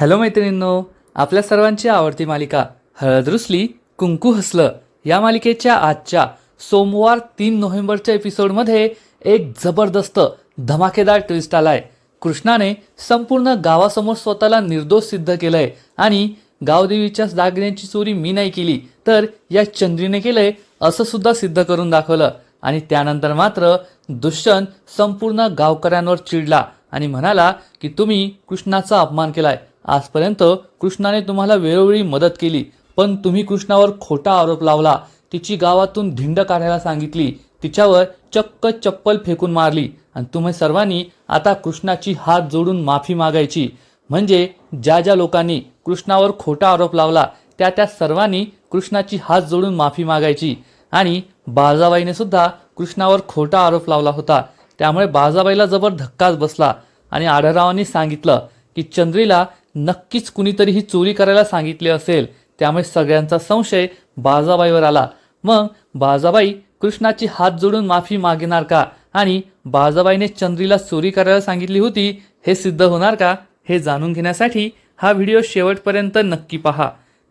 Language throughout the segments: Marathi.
हॅलो मैत्रिणींनो आपल्या सर्वांची आवडती मालिका हळद रुसली कुंकू हसलं या मालिकेच्या आजच्या सोमवार तीन नोव्हेंबरच्या एपिसोडमध्ये एक जबरदस्त धमाकेदार ट्विस्ट आलाय. कृष्णाने संपूर्ण गावासमोर स्वतःला निर्दोष सिद्ध केलंय आणि गावदेवीच्या दागिन्यांची चोरी मी नाही केली तर या चंद्रीने केलंय असं सुद्धा सिद्ध करून दाखवलं. आणि त्यानंतर मात्र दुष्यंत संपूर्ण गावकऱ्यांवर चिडला आणि म्हणाला की तुम्ही कृष्णाचा अपमान केलाय. आजपर्यंत कृष्णाने तुम्हाला वेळोवेळी मदत केली पण तुम्ही कृष्णावर खोटा आरोप लावला. तिची गावातून धिंड काढायला सांगितली. तिच्यावर चक्क चप्पल फेकून मारली. आणि तुम्ही सर्वांनी आता कृष्णाची हात जोडून माफी मागायची. म्हणजे ज्या ज्या लोकांनी कृष्णावर खोटा आरोप लावला त्या त्या सर्वांनी कृष्णाची हात जोडून माफी मागायची. आणि बाळजाबाईने सुद्धा कृष्णावर खोटा आरोप लावला होता. त्यामुळे बाळजाबाईला जबर धक्काच बसला. आणि आढळरावांनी सांगितलं की चंद्रीला नक्कीच कुणीतरी ही चोरी करायला सांगितली असेल. त्यामुळे सगळ्यांचा संशय बाजाबाईवर आला. मग बाजाबाई कृष्णाची हात जोडून माफी मागणार का? आणि बाजाबाईने चंद्रीला चोरी करायला सांगितली होती हे सिद्ध होणार का? हे जाणून घेण्यासाठी हा व्हिडिओ शेवटपर्यंत नक्की पहा.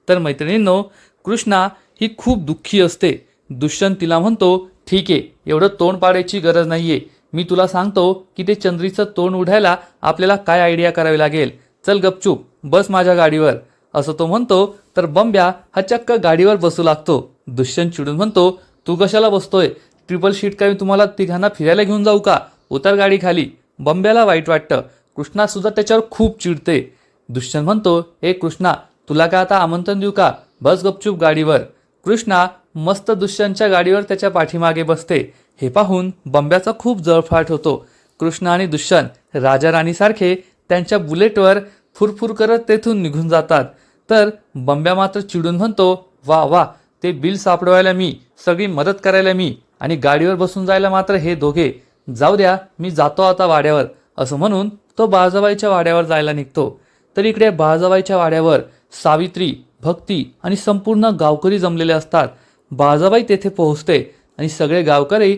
तर मैत्रिणींनो कृष्णा ही खूप दुःखी असते. दुष्यंत तिला म्हणतो ठीक आहे एवढं तोंड पाडायची गरज नाहीये. मी तुला सांगतो की ते चंद्रीचं तोंड उडायला आपल्याला काय आयडिया करावी लागेल? चल गपचूप बस माझ्या गाडीवर. असं तो म्हणतो तर बंब्या हा चक्क गाडीवर बसू लागतो. दुष्यंत चिडून म्हणतो तू कशाला बसतोय? ट्रिपल शीट काय मी तुम्हाला तिघांना फिरायला घेऊन जाऊ का? उतर गाडी खाली. बंब्याला वाईट वाटतं. कृष्णा सुद्धा त्याच्यावर खूप चिडते. दुष्यंत म्हणतो हे कृष्णा तुला काय आता आमंत्रण देऊ का? बस गपचूप गाडीवर. कृष्णा मस्त दुष्यंतच्या गाडीवर त्याच्या पाठीमागे बसते. हे पाहून बंब्याचा खूप जळफाट होतो. कृष्ण आणि दुष्यंत राजा राणीसारखे त्यांच्या बुलेटवर फुरफुर करत तेथून निघून जातात. तर बंब्या मात्र चिडून म्हणतो वा वा ते बिल सापडवायला मी सगळी मदत करायला मी आणि गाडीवर बसून जायला मात्र हे दोघे. जाऊ द्या मी जातो आता वाड्यावर असं म्हणून तो बाळजाबाईच्या वाड्यावर जायला निघतो. तर इकडे बाळजाबाईच्या वाड्यावर सावित्री भक्ती आणि संपूर्ण गावकरी जमलेले असतात. बाळजाबाई तेथे पोहोचते आणि सगळे गावकरी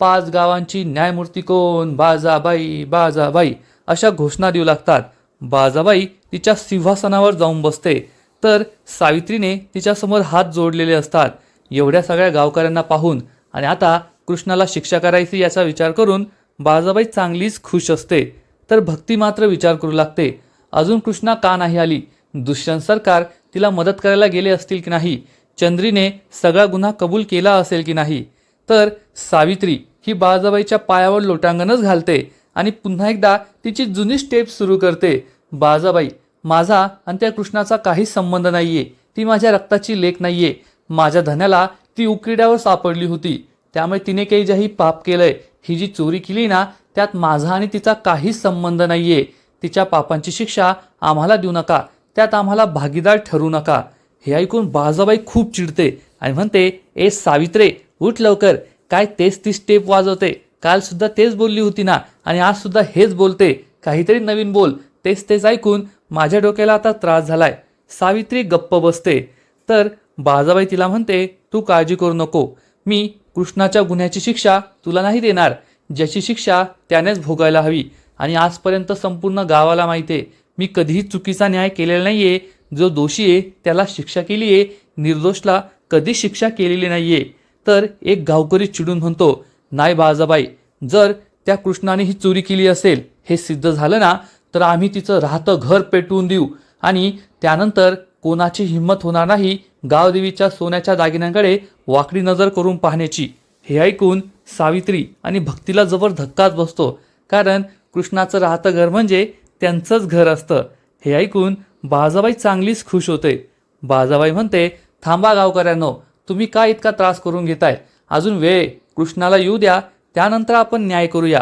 पाच गावांची न्यायमूर्ती कोण? बाजाबाई बाजाबाई अशा घोषणा देऊ लागतात. बाजाबाई तिच्या सिंहासनावर जाऊन बसते. तर सावित्रीने तिच्यासमोर हात जोडलेले असतात. एवढ्या सगळ्या गावकऱ्यांना पाहून आणि आता कृष्णाला शिक्षा करायची याचा विचार करून बाजाबाई चांगलीच खुश असते. तर भक्ती मात्र विचार करू लागते. अजून कृष्णा का नाही आली? दुष्यंत सरकार तिला मदत करायला गेले असतील की नाही? चंद्रीने सगळा गुन्हा कबूल केला असेल की नाही? तर सावित्री ही बाजाबाईच्या पायावर लोटांगणच घालते. आणि पुन्हा एकदा तिची जुनी स्टेप सुरू करते. बाजाबाई माझा आणि त्या कृष्णाचा काहीच संबंध नाहीये. ती माझ्या रक्ताची लेख नाहीये. माझ्या धन्याला ती उकिड्यावर सापडली होती. त्यामुळे तिने काही ज्याही पाप केलंय ही जी चोरी केली ना त्यात माझा आणि तिचा काहीच संबंध नाहीये. तिच्या पापांची शिक्षा आम्हाला देऊ नका. त्यात आम्हाला भागीदार ठरू नका. हे ऐकून बाजाबाई खूप चिडते आणि म्हणते ए सावित्रे उठ लवकर. काय तेच ती स्टेप वाजवते. काल सुद्धा तेच बोलली होती ना आणि आज सुद्धा हेच बोलते. काहीतरी नवीन बोल तेच तेच ऐकून माझ्या डोक्याला आता त्रास झालाय. सावित्री गप्प बसते. तर बाजाबाई तिला म्हणते तू काळजी करू नको. मी कृष्णाच्या गुन्ह्याची शिक्षा तुला नाही देणार. ज्याची शिक्षा त्यानेच भोगायला हवी. आणि आजपर्यंत संपूर्ण गावाला माहिती आहे मी कधीही चुकीचा न्याय केलेला नाही आहे जो दोषी आहे त्याला शिक्षा केली आहे. निर्दोषला कधी शिक्षा केलेली नाही आहे तर एक गावकरी चिडून म्हणतो नाही बाजाबाई जर त्या कृष्णाने ही चोरी केली असेल हे सिद्ध झालं ना तर आम्ही तिचं राहतं घर पेटवून देऊ. आणि त्यानंतर कोणाची हिंमत होणार नाही गावदेवीच्या सोन्याच्या दागिन्यांकडे वाकडी नजर करून पाहण्याची. हे ऐकून सावित्री आणि भक्तीला जबर धक्काच बसतो. कारण कृष्णाचं राहतं घर म्हणजे त्यांचंच घर असतं. हे ऐकून बाजाबाई चांगलीच खुश होते. बाजाबाई म्हणते थांबा गावकऱ्यांनो तुम्ही का इतका त्रास करून घेताय? अजून वेळ कृष्णाला येऊ द्या त्यानंतर आपण न्याय करूया.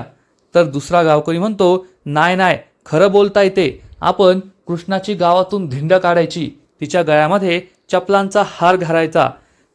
तर दुसरा गावकरी म्हणतो नाय नाय खरं बोलता येते. आपण कृष्णाची गावातून धिंड काढायची. तिच्या गळ्यामध्ये चपलांचा हार घालायचा.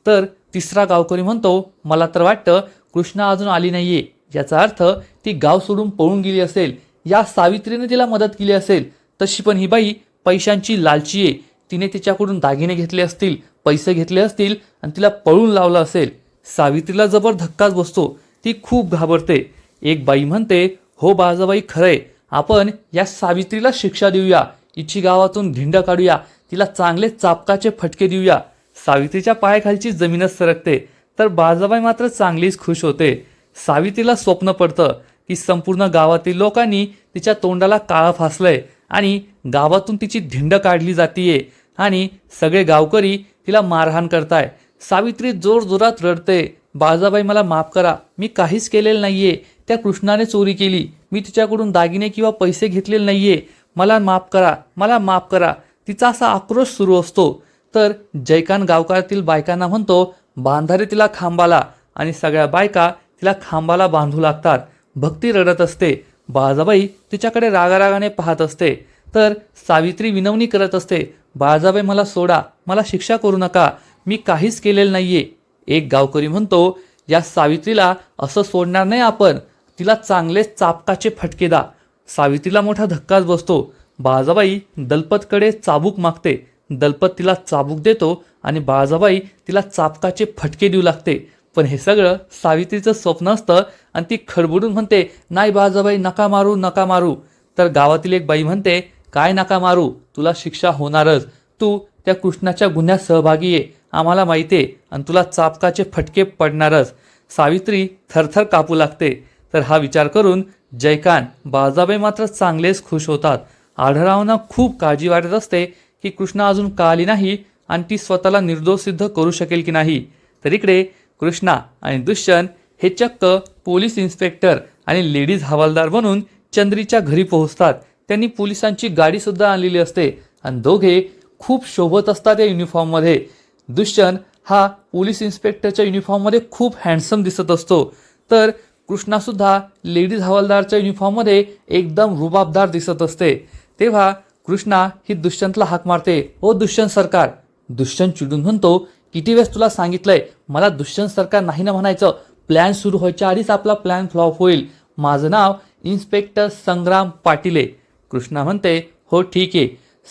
तर तिसरा गावकरी म्हणतो मला तर वाटतं कृष्णा अजून आली नाहीये. याचा अर्थ ती गाव सोडून पळून गेली असेल. या सावित्रीने तिला मदत केली असेल. तशी पण ही बाई पैशांची लालची आहे. तिने तिच्याकडून दागिने घेतले असतील पैसे घेतले असतील आणि तिला पळून लावलं असेल. सावित्रीला जबर धक्काच बसतो. ती खूप घाबरते. एक बाई म्हणते हो बाजाबाई खरंय. आपण या सावित्रीला शिक्षा देऊया. हिची गावातून धिंड काढूया. तिला चांगले चापकाचे फटके देऊया. सावित्रीच्या पायाखालची जमीनच सरकते. तर बाजाबाई मात्र चांगलीच खुश होते. सावित्रीला स्वप्न पडतं की संपूर्ण गावातील लोकांनी तिच्या तोंडाला काळं फासलंय आणि गावातून तिची धिंड काढली जातीये आणि सगळे गावकरी तिला मारहाण करताय. सावित्री जोरजोरात रडते बाळजाबाई मला माफ करा. मी काहीच केलेलं नाहीये. त्या कृष्णाने चोरी केली. मी तिच्याकडून दागिने किंवा पैसे घेतलेले नाहीये. मला माफ करा. मला माफ करा. तिचा असा आक्रोश सुरू असतो. तर जयकान गावकारातील बायकांना म्हणतो बांधारे तिला खांबाला. आणि सगळ्या बायका तिला खांबाला बांधू लागतात. भक्ती रडत असते. बाळजाबाई तिच्याकडे रागारागाने पाहत असते. तर सावित्री विनवणी करत असते बाळजाबाई मला सोडा. मला शिक्षा करू नका. मी काहीच केलेलं नाहीये. एक गावकरी म्हणतो या सावित्रीला असं सोडणार नाही आपण. तिला चांगले चापकाचे फटके दा सावित्रीला मोठा धक्काच बसतो. बाळाजाबाई दलपतकडे चाबूक मागते. दलपत तिला चाबूक देतो आणि बाळाजाबाई तिला चापकाचे फटके देऊ लागते. पण हे सगळं सावित्रीचं स्वप्न असतं आणि ती खडबडून म्हणते नाही बाळाजाबाई नका मारू नका मारू. तर गावातील एक बाई म्हणते काय नका मारू तुला शिक्षा होणारच. तू त्या कृष्णाच्या गुन्ह्यात सहभागी आहे आम्हाला माहिती आहे. आणि तुला चापकाचे फटके पडणारच. सावित्री थरथर कापू लागते. तर हा विचार करून जयकांत बाजाबाई मात्र चांगलेच खुश होतात. आढळरावांना खूप काळजी वाटत असते की कृष्णा अजून का आली नाही आणि ती स्वतःला निर्दोष सिद्ध करू शकेल की नाही. तर इकडे कृष्णा आणि दुष्यंत हे चक्क पोलीस इन्स्पेक्टर आणि लेडीज हवालदार बनून चंद्रीच्या घरी पोहोचतात. त्यांनी पोलिसांची गाडीसुद्धा आणलेली असते. आणि दोघे खूप शोभत असतात या युनिफॉर्ममध्ये दुष्यंत हा पोलीस इन्स्पेक्टरच्या युनिफॉर्ममध्ये खूप हँडसम दिसत असतो. तर कृष्णासुद्धा लेडीज हवालदारच्या युनिफॉर्ममध्ये एकदम रुबाबदार दिसत असते. तेव्हा कृष्णा ही दुष्यंतला हाक मारते. ओ दुष्यंत सरकार दुष्यंत चिडून म्हणतो किती वेळेस तुला सांगितलंय? मला दुष्यंत सरकार नाही ना म्हणायचं. प्लॅन सुरू व्हायच्या आधीच आपला प्लॅन फ्लॉप होईल. माझं नाव इन्स्पेक्टर संग्राम पाटील आहे. कृष्णा म्हणते हो ठीक आहे.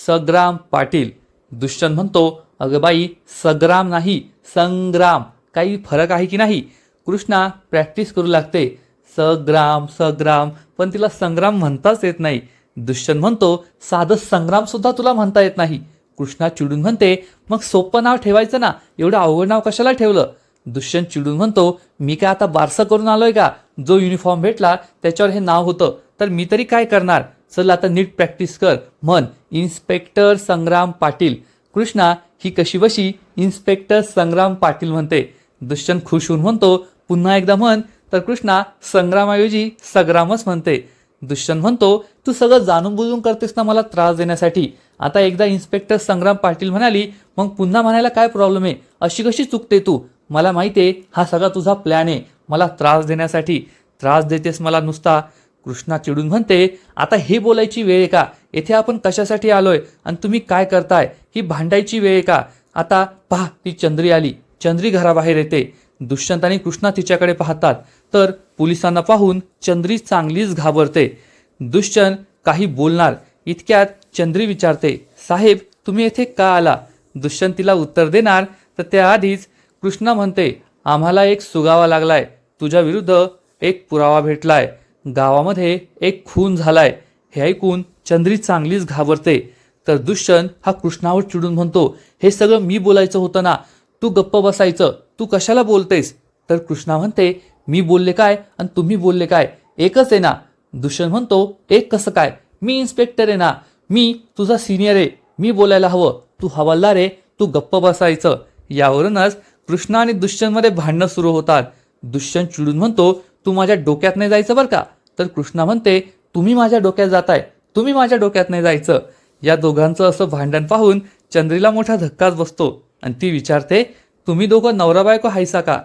सग्राम पाटील दुष्यंत म्हणतो अगं बाई सग्राम नाही संग्राम. काही फरक आहे की नाही? कृष्णा प्रॅक्टिस करू लागते. सग्राम सग्राम पण तिला संग्राम म्हणताच येत नाही. दुष्यंत म्हणतो साधं संग्रामसुद्धा तुला म्हणता येत नाही. कृष्णा चिडून म्हणते मग सोपं नाव ठेवायचं ना? एवढं अवघड नाव कशाला ठेवलं? दुष्यंत चिडून म्हणतो मी काय आता बारसं करून आलोय का? जो युनिफॉर्म भेटला त्याच्यावर हे नाव होतं. तर मी तरी काय करणार? चल आता नीट प्रॅक्टिस कर. म्हण इन्स्पेक्टर संग्राम पाटील. कृष्णा ही कशी बशी इन्स्पेक्टर संग्राम पाटील म्हणते. दुष्यंत खुश होऊन म्हणतो पुन्हा एकदा म्हण. तर कृष्णा संग्रामाऐवजी सग्रामच म्हणते. दुष्यंत म्हणतो तू सगळं जाणून बुजून करतेस ना मला त्रास देण्यासाठी? आता एकदा इन्स्पेक्टर संग्राम पाटील म्हणाली मग पुन्हा म्हणायला काय प्रॉब्लेम आहे? अशी कशी चुकते तू? मला माहिती आहे हा सगळा तुझा प्लॅन आहे. मला त्रास देण्यासाठी. त्रास देतेस मला नुसता. कृष्णा चिडून म्हणते आता हे बोलायची वेळ आहे का? येथे आपण कशासाठी आलोय? आणि तुम्ही काय करताय? ही भांडायची वेळ आहे का? आता पहा ती चंद्री आली. चंद्री घराबाहेर येते. दुष्यंत आणि कृष्णा तिच्याकडे पाहतात. तर पोलिसांना पाहून चंद्री चांगलीच घाबरते. दुष्यंत काही बोलणार. इतक्यात चंद्री विचारते साहेब तुम्ही येथे का आला? दुष्यंत तिला उत्तर देणार. तर त्याआधीच कृष्णा म्हणते आम्हाला एक सुगावा लागलाय. तुझ्या विरुद्ध एक पुरावा भेटलाय. गावामध्ये एक खून झालाय. हे ऐकून चंद्री चांगलीच घाबरते. तर दुष्यंत हा कृष्णावर चिडून म्हणतो हे सगळं मी बोलायचं होतं ना? तू गप्प बसायचं. तू कशाला बोलतेस? तर कृष्णा म्हणते मी बोलले काय आणि तुम्ही बोलले काय? एकच आहे ना? दुष्यंत म्हणतो एक कसं काय? मी इन्स्पेक्टर आहे ना? मी तुझा सिनियर आहे. मी बोलायला हवं. तू हवालदार आहे. तू गप्प बसायचं. यावरूनच कृष्णा आणि दुष्यंतमध्ये भांडणं सुरू होतात. दुष्यंत चिडून म्हणतो तू माझ्या डोक्यात नाही जायचं बरं का? तर कृष्णा म्हणते तुम्ही माझ्या डोक्यात जाताय. तुम्ही माझ्या डोक्यात नाही जायचं. या दोघांचं असं भांडण पाहून चंद्रीला मोठा धक्काच बसतो आणि ती विचारते तुम्ही दोघं नवरा बायको हायसा का?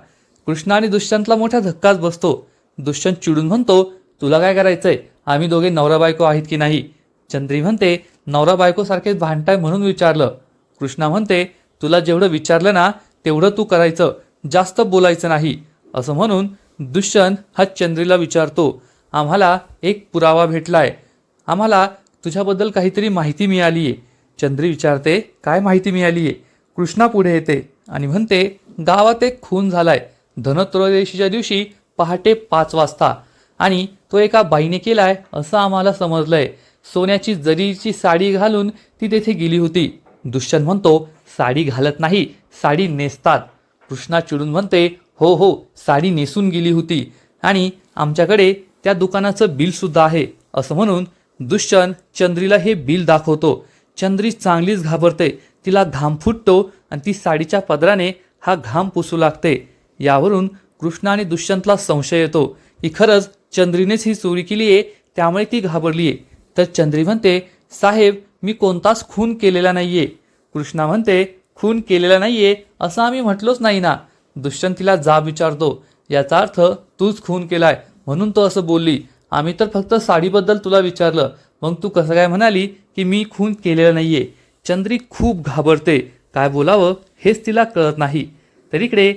कृष्णा आणि दुष्यंतला मोठा धक्काच बसतो. दुष्यंत चिडून म्हणतो तुला काय करायचंय? आम्ही दोघे नवरा बायको आहेत की नाही? चंद्री म्हणते नवरा बायकोसारखे भांडताय म्हणून विचारलं. कृष्णा म्हणते तुला जेवढं विचारलं ना तेवढं तू करायचं. जास्त बोलायचं नाही. असं म्हणून दुष्यंत हा चंद्रीला विचारतो आम्हाला एक पुरावा भेटलाय. आम्हाला तुझ्याबद्दल काहीतरी माहिती मिळाली आहे चंद्री विचारते काय माहिती मिळाली आहे कृष्णा पुढे येते. आणि म्हणते गावात एक खून झालाय. धनत्रयोदशीच्या दिवशी पहाटे पाच वाजता. आणि तो एका बाईने केलाय असं आम्हाला समजलंय. सोन्याची जरीची साडी घालून ती तेथे गेली होती. दुष्यंत म्हणतो साडी घालत नाही साडी नेसतात. कृष्णा चिडून म्हणते हो हो साडी नेसून गेली होती. आणि आमच्याकडे त्या दुकानाचं बिलसुद्धा आहे असं म्हणून दुष्यंत चंद्रीला हे बिल दाखवतो. चंद्री चांगलीच घाबरते तिला घाम फुटतो आणि ती साडीच्या पदराने हा घाम पुसू लागते. यावरून कृष्णा आणि दुष्यंतला संशय येतो की खरंच चंद्रीनेच ही चोरी केली आहे त्यामुळे ती घाबरली आहे तर चंद्री म्हणते साहेब मी कोणताच खून केलेला नाही आहे कृष्णा म्हणते खून केलेला नाही आहे असं आम्ही म्हटलोच नाही ना. दुष्यंतीला जा जाब विचारतो. याचा अर्थ तूच खून केलाय. म्हणून तो असं बोलली आम्ही तर फक्त साडीबद्दल तुला विचारलं. मग तू कसं काय म्हणाली की मी खून केलेला नाहीये? चंद्री खूप घाबरते. काय बोलावं हेच तिला कळत नाही. तर इकडे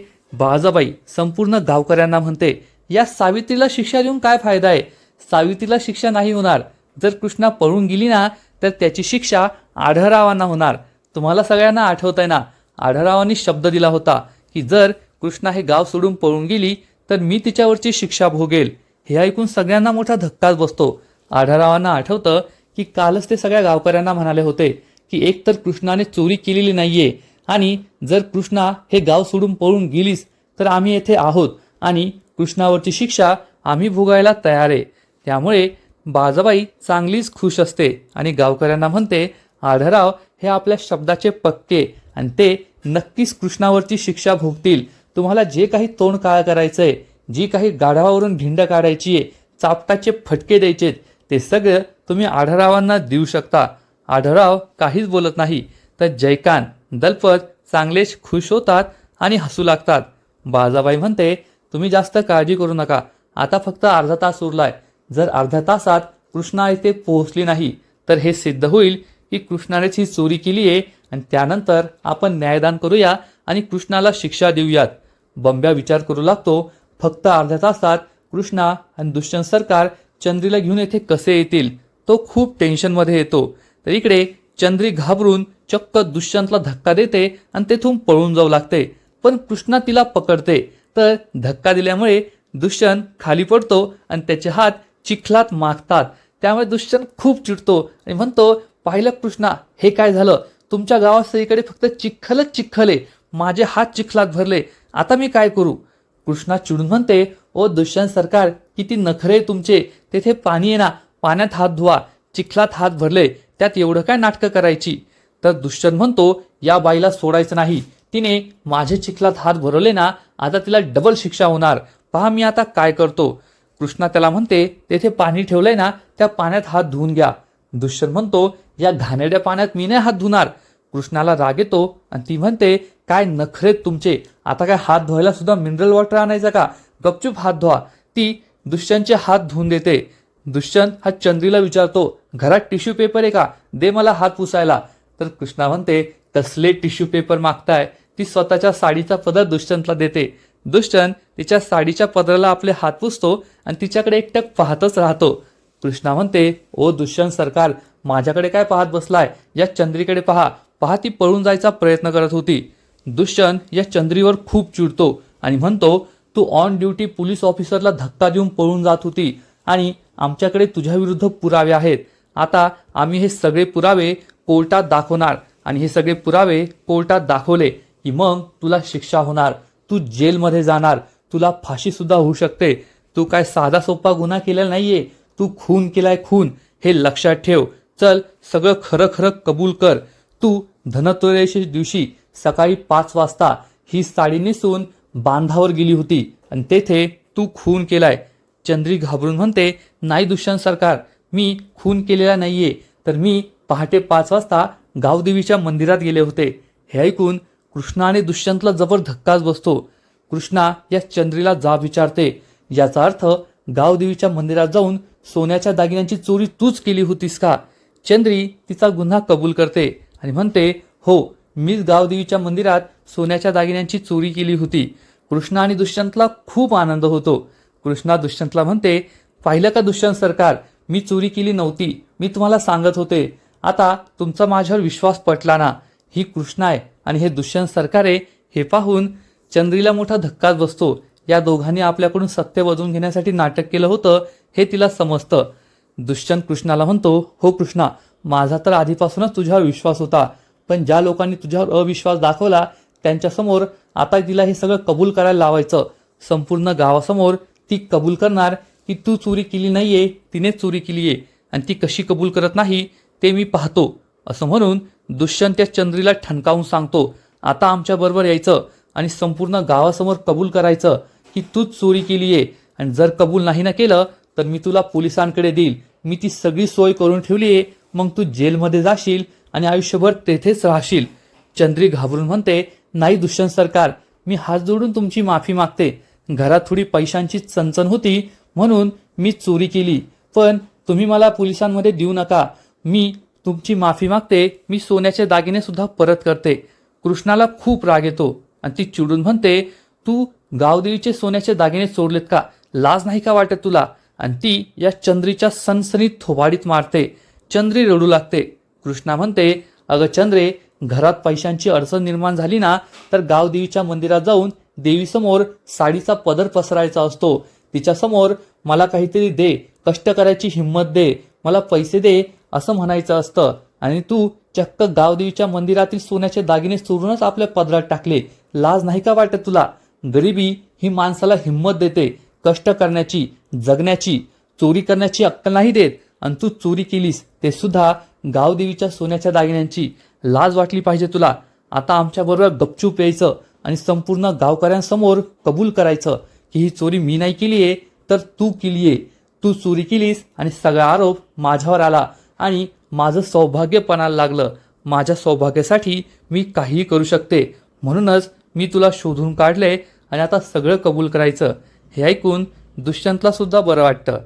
संपूर्ण गावकऱ्यांना म्हणते या सावित्रीला शिक्षा देऊन काय फायदा आहे? सावित्रीला शिक्षा नाही होणार. जर कृष्णा पळून गेली ना तर त्याची शिक्षा आढळरावांना होणार. तुम्हाला सगळ्यांना आठवत आहे ना? आढळरावांनी शब्द दिला होता की जर कृष्णा हे गाव सोडून पळून गेली तर मी तिच्यावरची शिक्षा भोगेल. हे ऐकून सगळ्यांना मोठा धक्काच बसतो. आढरावांना आठवतं की कालच ते सगळ्या गावकऱ्यांना म्हणाले होते की एक तर कृष्णाने चोरी केलेली नाहीये आणि जर कृष्णा हे गाव सोडून पळून गेलीस तर आम्ही येथे आहोत आणि कृष्णावरची शिक्षा आम्ही भोगायला तयार आहे. त्यामुळे बाजाबाई चांगलीच खुश असते आणि गावकऱ्यांना म्हणते आढराव हे आपल्या शब्दाचे पक्के आणि ते नक्कीच कृष्णावरची शिक्षा भोगतील. तुम्हाला जे काही तोंड काळ आहे जी काही गाढवावरून भिंड काढायची आहे चापटाचे फटके द्यायचे ते सगळं तुम्ही आढरावांना देऊ शकता. आढराव काहीच बोलत नाही. तर जयकांत दलपत चांगलेच खुश होतात आणि हसू लागतात. बाजाबाई म्हणते तुम्ही जास्त काळजी करू नका. आता फक्त अर्धा तास उरलाय. जर अर्ध्या तासात कृष्णा इथे पोहोचली नाही तर हे सिद्ध होईल की कृष्णानेच ही चोरी केली आहे आणि त्यानंतर आपण न्यायदान करूया आणि कृष्णाला शिक्षा देऊयात. बंब्या विचार करू लागतो. फक्त अर्ध्या तासात कृष्णा आणि दुष्यंत सरकार चंद्रीला घेऊन येथे कसे येतील? तो खूप टेन्शनमध्ये येतो. तर इकडे चंद्री घाबरून चक्क दुष्यंतला धक्का देते आणि तेथून पळून जाऊ लागते. पण कृष्णा तिला पकडते. तर धक्का दिल्यामुळे दुष्यंत खाली पडतो आणि त्याचे हात चिखलात मागतात. त्यामुळे दुष्यंत खूप चिडतो आणि म्हणतो पाहिलं कृष्णा हे काय झालं? तुमच्या गावात सगळीकडे फक्त चिखलच चिखल आहे. माझे हात चिखलात भरले. आता मी काय करू? कृष्णा चिडून म्हणते ओ दुष्यंत सरकार किती नखरे आहे तुमचे. तेथे पाणी आहे ना पाण्यात हात धुवा. चिखलात हात भरले त्यात एवढं काय नाटकं करायची? तर दुष्यंत म्हणतो या बाईला सोडायचं नाही. तिने माझे चिखलात हात भरवले ना आता तिला डबल शिक्षा होणार. पहा मी आता काय करतो. कृष्णा त्याला म्हणते तेथे पाणी ठेवलंय ना त्या पाण्यात हात धुवून घ्या. दुष्यंत म्हणतो या घाणेरड्या पाण्यात मी नाही हात धुणार. कृष्णाला राग येतो आणि ती म्हणते काय नखरेत तुमचे? आता काय हात धुवायला सुद्धा मिनरल वॉटर आणायचा का? गपचूप हात धुवा. ती दुष्यंतचे हात धुवून देते. दुष्यंत हा चंद्रीला विचारतो घरात टिश्यू पेपर आहे का? दे मला हात पुसायला. तर कृष्णा म्हणते कसले टिश्यू पेपर मागताय? ती स्वतःच्या साडीचा पदर दुष्यंतला देते. दुष्यंत तिच्या साडीच्या पदराला आपले हात पुसतो आणि तिच्याकडे एकटक पाहतच राहतो. कृष्णा म्हणते ओ दुष्यंत सरकार माझ्याकडे काय पाहत बसलाय? या चंद्रीकडे पहा. पहा ती पळून जायचा प्रयत्न करत होती. दुष्यंत या चंद्रीवर खूप चिडतो आणि म्हणतो तू ऑन ड्युटी पोलीस ऑफिसरला धक्का देऊन पळून जात होती आणि आमच्याकडे तुझ्या विरुद्ध पुरावे आहेत. आता आम्ही हे सगळे पुरावे कोर्टात दाखवणार आणि हे सगळे पुरावे कोर्टात दाखवले की मग तुला शिक्षा होणार. तू जेलमध्ये जाणार. तुला फाशी सुद्धा होऊ शकते. तू काय साधा सोपा गुन्हा केलेला नाहीये. तू खून केलाय खून. हे लक्षात ठेव. चल सगळं खरं खरं कबूल कर. तू धनत्रयोदशी दिवशी सकाळी पाच वाजता ही साडी नेसून बांधावर गेली होती आणि तेथे तू खून केलाय. चंद्री घाबरून म्हणते नाही दुष्यंत सरकार मी खून केलेला नाहीये. तर मी पहाटे पाच वाजता गावदेवीच्या मंदिरात गेले होते. हे ऐकून कृष्णा आणि दुष्यंतला जबर धक्काच बसतो. कृष्णा या चंद्रीला जाब विचारते. याचा अर्थ गावदेवीच्या मंदिरात जाऊन सोन्याच्या दागिन्यांची चोरी तूच केली होतीस का? चंद्री तिचा गुन्हा कबूल करते. आणि म्हणते हो मीच गावदेवीच्या मंदिरात सोन्याच्या दागिन्यांची चोरी केली होती. कृष्णा आणि दुष्यंतला खूप आनंद होतो. कृष्णा दुष्यंतला म्हणते पाहिलं का दुष्यंत सरकार? मी चोरी केली नव्हती. मी तुम्हाला सांगत होते. आता तुमचा माझ्यावर विश्वास पटला ना. ही कृष्णा आहे आणि हे दुष्यंत सरकार आहे. हे पाहून चंद्रीला मोठा धक्काच बसतो. या दोघांनी आपल्याकडून सत्य वधून घेण्यासाठी नाटक केलं होतं हे तिला समजतं. दुष्यंत कृष्णाला म्हणतो हो कृष्णा माझा तर आधीपासूनच तुझ्यावर विश्वास होता. पण ज्या लोकांनी तुझ्यावर अविश्वास दाखवला त्यांच्यासमोर आता तिला हे सगळं कबूल करायला लावायचं. संपूर्ण गावासमोर ती कबूल करणार की तू चोरी केली नाहीये तिनेच चोरी केली आहे आणि ती कशी कबूल करत नाही ते मी पाहतो. असं म्हणून दुष्यंत त्या चंद्रीला ठणकावून सांगतो आता आमच्याबरोबर यायचं आणि संपूर्ण गावासमोर कबूल करायचं की तूच चोरी केली आहे आणि जर कबूल नाही ना केलं तर मी तुला पोलिसांकडे देईल. मी ती सगळी सोय करून ठेवली आहे मग तू जेलमध्ये जाशील आणि आयुष्यभर तेथेच राहशील. चंद्री घाबरून म्हणते नाही दुष्यंत सरकार मी हात जोडून तुमची माफी मागते. घरात थोडी पैशांची चणचण होती म्हणून मी चोरी केली. पण तुम्ही मला पोलिसांमध्ये देऊ नका. मी तुमची माफी मागते मी सोन्याचे दागिने सुद्धा परत करते. कृष्णाला खूप राग येतो आणि ती चिडून म्हणते तू गावदेवीचे सोन्याचे दागिने चोरलेत का? लाज नाही का वाटत तुला? आणि ती या चंद्रीच्या सनसनीत थोबाडीत मारते. चंद्री रडू लागते. कृष्णा म्हणते अगं चंद्रे घरात पैशांची अडचण निर्माण झाली ना तर गावदेवीच्या मंदिरात जाऊन देवीसमोर साडीचा पदर पसरायचा असतो. तिच्यासमोर मला काहीतरी दे कष्ट करायची हिंमत दे मला पैसे दे असं म्हणायचं असतं. आणि तू चक्क गावदेवीच्या मंदिरातील सोन्याचे दागिने चोरूनच आपल्या पदरात टाकले. लाज नाही का वाटत तुला? गरिबी ही माणसाला हिंमत देते. कष्ट करण्याची जगण्याची चोरी करण्याची अक्कल नाही देत. आणि तू चोरी केलीस ते सुद्धा गावदेवीच्या सोन्याच्या दागिन्यांची लाज वाटली पाहिजे तुला. आता आमच्याबरोबर गपचूप यायचं आणि संपूर्ण गावकऱ्यांसमोर कबूल करायचं की ही चोरी मी नाही केली आहे तर तू केली आहे. तू चोरी केलीस आणि सगळा आरोप माझ्यावर आला आणि माझं सौभाग्य पणाला लागलं. माझ्या सौभाग्यासाठी मी काहीही करू शकते. म्हणूनच मी तुला शोधून काढले आणि आता सगळं कबूल करायचं. हे ऐकून दुष्यंतला सुद्धा बरं वाटतं.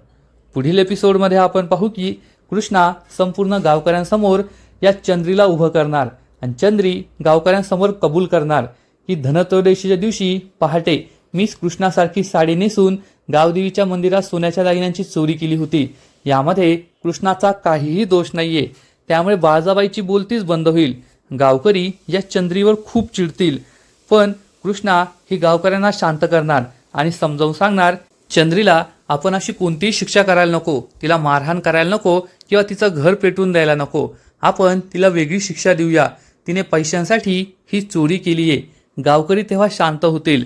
पुढील एपिसोडमध्ये आपण पाहू की कृष्णा संपूर्ण गावकऱ्यांसमोर या चंद्रीला उभं करणार आणि चंद्री गावकऱ्यांसमोर कबूल करणार की धनत्रयोदशीच्या दिवशी पहाटे मीच कृष्णासारखी साडी नेसून गावदेवीच्या मंदिरात सोन्याच्या दागिन्यांची चोरी केली होती. यामध्ये कृष्णाचा काहीही दोष नाहीये. त्यामुळे बाळजाबाईची बोलतीच बंद होईल. गावकरी या चंद्रीवर खूप चिडतील. पण कृष्णा ही गावकऱ्यांना शांत करणार आणि समजावून सांगणार चंद्रीला आपण अशी कोणतीही शिक्षा करायला नको तिला मारहाण करायला नको किंवा तिचं घर पेटवून द्यायला नको. आपण तिला वेगळी शिक्षा देऊया. तिने पैशांसाठी ही चोरी केली आहे. गावकरी तेव्हा शांत होतील.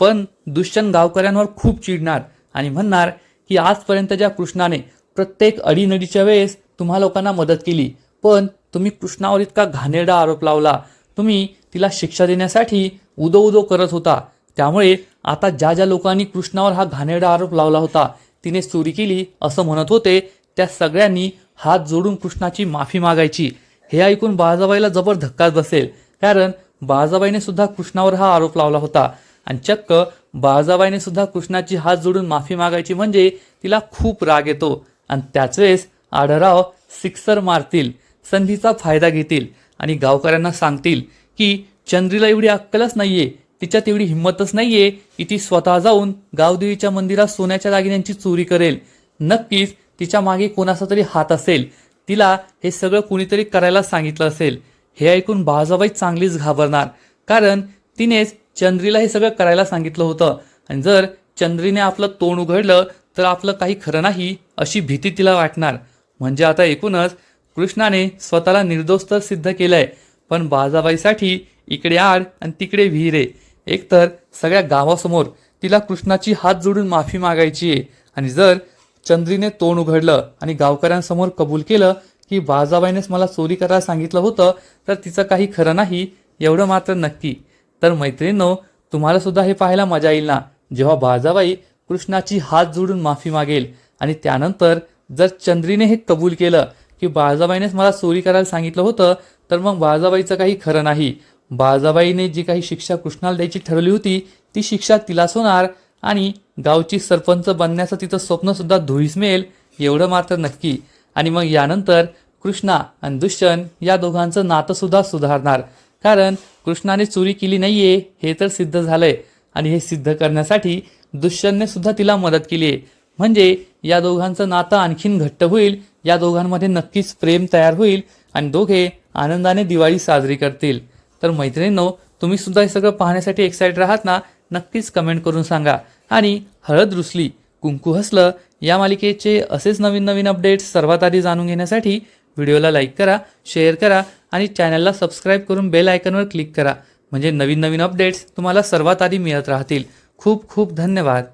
पण दुष्यंत गावकऱ्यांवर खूप चिडणार आणि म्हणणार की आजपर्यंत ज्या कृष्णाने प्रत्येक अडीनडीच्या वेळेस तुम्हा लोकांना मदत केली. पण तुम्ही कृष्णावर इतका घाणेरडा आरोप लावला. तुम्ही तिला शिक्षा देण्यासाठी उदो उदो करत होता. त्यामुळे आता ज्या ज्या लोकांनी कृष्णावर हा घाणेरडा आरोप लावला होता तिने चोरी केली असं म्हणत होते त्या सगळ्यांनी हात जोडून कृष्णाची माफी मागायची. हे ऐकून बाळाजाबाईला जबर धक्काच बसेल. कारण बाळाजाबाईने सुद्धा कृष्णावर हा आरोप लावला होता. आणि चक्क बाळाजाबाईने सुद्धा कृष्णाची हात जोडून माफी मागायची म्हणजे तिला खूप राग येतो. आणि त्याच वेळेस आढराव सिक्सर मारतील संधीचा फायदा घेतील आणि गावकऱ्यांना सांगतील की चंद्रीला एवढी अक्कलच नाहीये. तिच्यात एवढी हिंमतच नाहीये की ती स्वतः जाऊन गावदेवीच्या मंदिरात सोन्याच्या दागिन्यांची चोरी करेल. नक्कीच तिच्यामागे कोणाचा तरी हात असेल. तिला हे सगळं कुणीतरी करायला सांगितलं असेल. हे ऐकून बाळजाबाई चांगलीच घाबरणार. कारण तिनेच चंद्रीला हे सगळं करायला सांगितलं होतं. आणि जर चंद्रीने आपलं तोंड उघडलं तर आपलं काही खरं नाही अशी भीती तिला वाटणार. म्हणजे आता एकूणच कृष्णाने स्वतःला निर्दोष तर सिद्ध केलंय पण बाळजाबाईसाठी इकडे आड आणि तिकडे विहिरे आहे. एकतर सगळ्या गावासमोर तिला कृष्णाची हात जोडून माफी मागायची आहे. आणि जर चंद्रीने तोंड उघडलं आणि गावकऱ्यांसमोर कबूल केलं की बाजाबाईनेच मला चोरी करायला सांगितलं होतं तर तिचं काही खरं नाही एवढं मात्र नक्की. तर मैत्रिणींनो तुम्हाला सुद्धा हे पाहायला मजा येईल ना? जेव्हा बाजाबाई कृष्णाची हात जोडून माफी मागेल आणि त्यानंतर जर चंद्रीने हे कबूल केलं की बाळजाबाईनेच मला चोरी करायला सांगितलं होतं तर मग बाळजाबाईचं काही खरं नाही. बाळजाबाईने जी काही शिक्षा कृष्णाला द्यायची ठरवली होती ती शिक्षा तिलाच होणार आणि गावची सरपंच बनण्याचं तिचं स्वप्नसुद्धा धुईस मिळेल एवढं मात्र नक्की. आणि मग यानंतर कृष्णा आणि दुष्यंत या दोघांचं नातंसुद्धा सुधारणार. कारण कृष्णाने चोरी केली नाही आहे हे तर सिद्ध झालंय. आणि हे सिद्ध करण्यासाठी दुष्यंतने सुद्धा तिला मदत केली आहे. म्हणजे या दोघांचं नातं आणखीन घट्ट होईल या दोघांमध्ये नक्कीच प्रेम तयार होईल आणि दोघे आनंदाने दिवाळी साजरी करतील. तर मैत्रिणींनो तुम्ही सुद्धा हे सगळं पाहण्यासाठी एक्साइट राहत ना नक्कीच कमेंट करून सांगा. आणि हळद रुसली कुंकू हसलं या मालिकेचे असेच नवीन नवीन अपडेट्स सर्वात आधी जाणून घेण्यासाठी व्हिडिओला लाईक करा शेअर करा आणि चॅनलला सबस्क्राईब करून बेल आयकनवर क्लिक करा. म्हणजे नवीन नवीन अपडेट्स तुम्हाला सर्वात आधी मिळत राहतील. खूप खूप धन्यवाद.